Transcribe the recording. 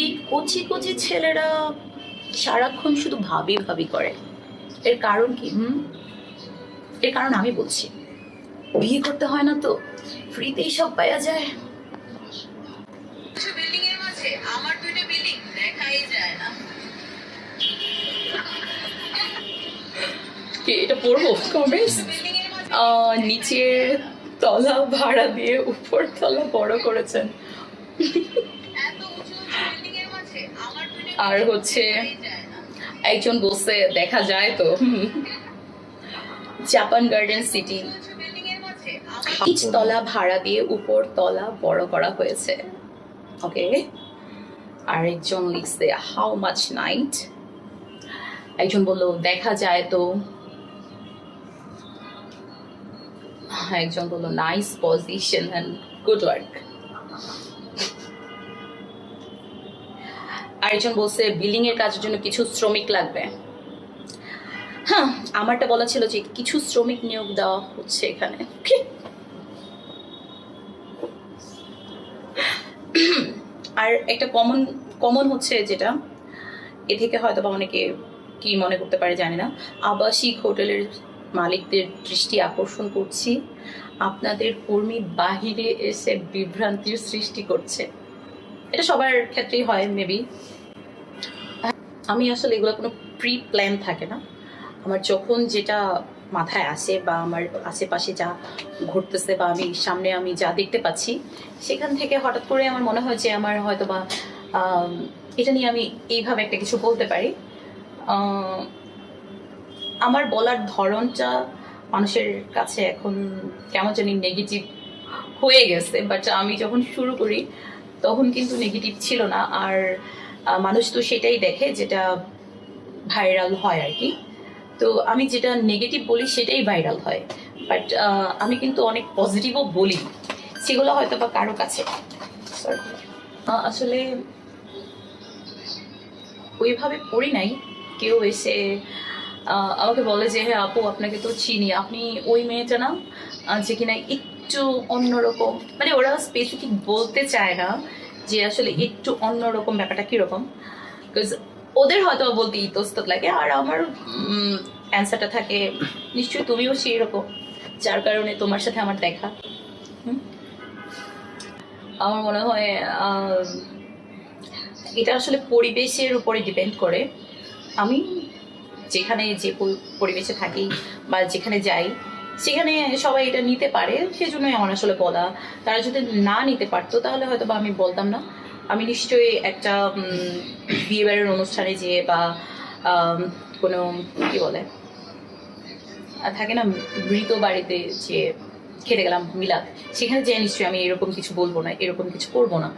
এই কচি কচি ছেলেরা সারাক্ষণ শুধু ভাবি ভাবি করে। এর কারণ কি হুম? এর কারণ আমি বলছি। বিয়ে করতে হয় না তো ফ্রিতেই সব পাওয়া যায়। বিল্ডিং এর মাঝে আমার দুইটা বিল্ডিং দেখাই যায় না। কি এটা পড়ব কমেন্টস নিচের তলা ভাড়া দিয়ে উপর তলা বড় করেছেন। এত উঁচু উঁচু বিল্ডিং এর মাঝে আমার দুইটা আর হচ্ছে একজন বসে দেখা যায় তো। জাপান গার্ডেন সিটি তলা ভাড়া দিয়ে উপর তলা বড় করা হয়েছে। ওকে আরেকজন লিখছে হাউ মাচ নাইট একজন বলল দেখা যায় তো। একজন বলল nice position and good work আরেকজন বলছে বিল্ডিং এর কাজের জন্য কিছু শ্রমিক লাগবে। হ্যাঁ আমারটা বলা ছিল যে কিছু শ্রমিক নিয়োগ দেওয়া হচ্ছে এখানে। আর একটা কমন কমন হচ্ছে যেটা, এ থেকে হয়তো বা অনেকে কি মনে করতে পারে জানি না। আবাসিক হোটেলের মালিকদের দৃষ্টি আকর্ষণ করছি। আপনাদের কর্মী বাহিরে এসে বিভ্রান্তির সৃষ্টি করছে। এটা সবার ক্ষেত্রেই হয় মেবি আমি আসলে এগুলো কোনো প্রি প্ল্যান থাকে না। আমার যখন যেটা মাথায় আসে বা আমার আশেপাশে যা ঘুরতেছে বা আমি সামনে আমি যা দেখতে পাচ্ছি, সেখান থেকে হঠাৎ করে আমার মনে হয় যে আমার হয়তো বা এটা নিয়ে আমি এইভাবে একটা কিছু বলতে পারি। আমার বলার ধরনটা মানুষের কাছে এখন কেমন জানি নেগেটিভ হয়ে গেছে বাট আমি যখন শুরু করি তখন কিন্তু নেগেটিভ ছিল না। আর মানুষ তো সেটাই দেখে যেটা ভাইরাল হয় আর কি। তো আমি যেটা নেগেটিভ বলি সেটাই ভাইরাল হয়। বাট আমি কিন্তু অনেক পজিটিভও বলি। সেগুলো হয়তো বা কারও কাছে। আসলে ওইভাবে পড়ি নাই। কেউ এসে আমাকে বলে যে হ্যাঁ আপু, আপনাকে তো চিনি। আপনি ওই মেয়েটা না যে কিনা একটু অন্যরকম। মানে ওরা স্পেসিফিক বলতে চায় না যে আসলে একটু অন্যরকম ব্যাপারটা কীরকম। বিকজ ওদের হয়তো বলতে ইতস্তত লাগে আর আমার অ্যান্সারটা থাকে, নিশ্চয়ই তুমিও সেই রকম যার কারণে তোমার সাথে আমার দেখা? আমার মনে হয় এটা আসলে পরিবেশের উপরে ডিপেন্ড করে। আমি যেখানে যে পরিবেশে থাকি বা যেখানে যাই সেখানে সবাই এটা নিতে পারে, সেজন্যই আমার আসলে বলা। তারা যদি না নিতে পারতো, তাহলে হয়তো বা আমি বলতাম না। আমি নিশ্চয়ই একটা বিয়েবাড়ির অনুষ্ঠানে যেয়ে বা কোনো, কি বলে থাকে না, মৃত বাড়িতে যে খেতে গেলাম মিলাদ, সেখানে যেয়ে নিশ্চয়ই আমি এরকম কিছু বলব না, এরকম কিছু করব না।